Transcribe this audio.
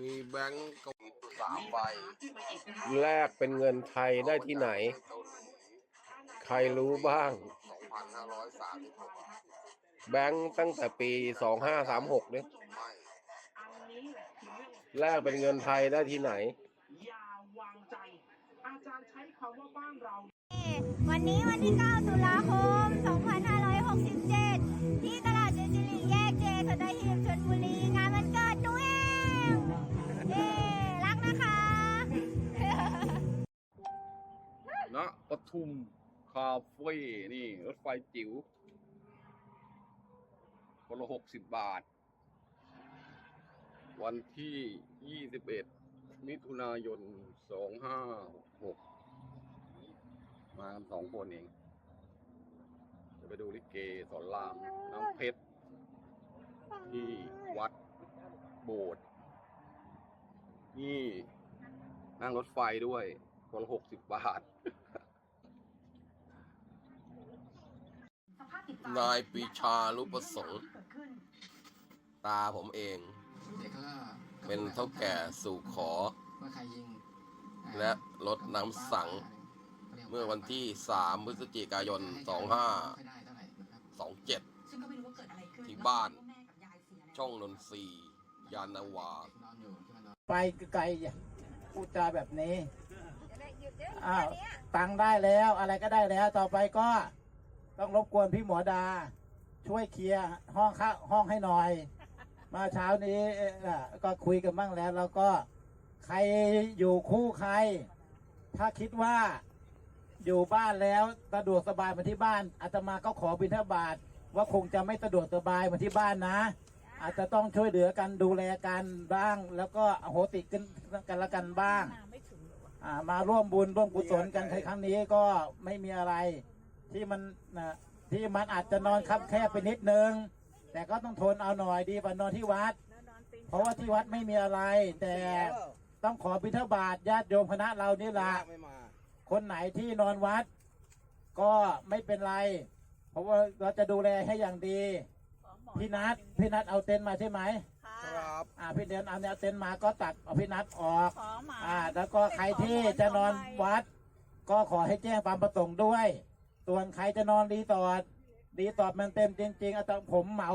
มีแบงก์กับสามใบแลกเป็นเงินไทยได้ที่ไหน ใครรู้บ้างสองพันห้าร้อยสามสิบหกแบงค์ตั้งแต่ปีสองห้าสามหกเนี่ยไม่แลกเป็นเงินไทยได้ที่ไหน อย่าวางใจ อาจารย์ใช้คำว่าบ้านเรา วันนี้วันที่ 9 ตุลาคม ณปทุมคาเฟ่นี่ รถไฟจิ๋วคนละหกสิบบาท วันที่ยี่สิบเอ็ดมิถุนายนสองห้าหกมากันสองคนเอง จะไปดูลิเกสอนรามน้ำเพชร ที่วัดโบสถ์นี่ นั่งรถไฟด้วย คนละหกสิบบาทนายปีชาลุประสงค์ตาผมเอง เด็กก็เป็นเท่าแก่สู่ขอ ว่าใครยิงและรดน้ำสัง เมื่อวันที่ 3 พฤศจิกายน 2527 ซึ่งก็ไม่รู้ว่าเกิดอะไรขึ้นที่บ้านแม่กับยายเสียแล้ว ช่องนนทรีย์ยานนาวา นอนอยู่ที่มันนอน ไปไกลๆพูดจาแบบนี้ อ้าวตังค์ได้แล้วอะไรก็ได้แล้ว ต่อไปก็ต้องรบกวนพี่หมอดา ช่วยเคลียร์ห้องข้าห้องให้หน่อย มาเช้านี้เอ่อก็คุยกันบ้างแล้ว แล้วก็ใครอยู่คู่ใคร ถ้าคิดว่าอยู่บ้านแล้วสะดวกสบายมาที่บ้านอาตมาก็ขอบิณฑบาตว่าคงจะไม่สะดวกสบายมาที่บ้านนะ อาจจะต้องช่วยเหลือกันดูแลกันบ้าง แล้วก็อโหติกันกันละกันบ้างอ่ มาร่วมบุญร่วมกุศลกันในครั้งนี้ก็ไม่มีอะไรที่มันนะที่มันอาจจะนอนคับแคบไปนิดนึง แต่ก็ต้องทนเอาหน่อยดีกว่านอนที่วัด เพราะว่าที่วัดไม่มีอะไร แต่ต้องขอบิณฑบาตญาติโยมคณะเรานี่ละคนไหนที่นอนวัด ก็ไม่เป็นไร เพราะว่าเราจะดูแลให้อย่างดีพี่นัทพี่นัทเอาเต็นท์มาใช่ไหม ครับอ่าพี่เดินเอาแนวเต็นท์มาก็ตัดเอาพี่นัทออกอ่า แล้วก็ใครที่จะนอนวัด ก็ขอให้แจ้งความประสงค์ด้วย ส่วนใครจะนอนรีสอร์ทรีสอร์ทมันเต็มจริงๆอาจจะผมเหมา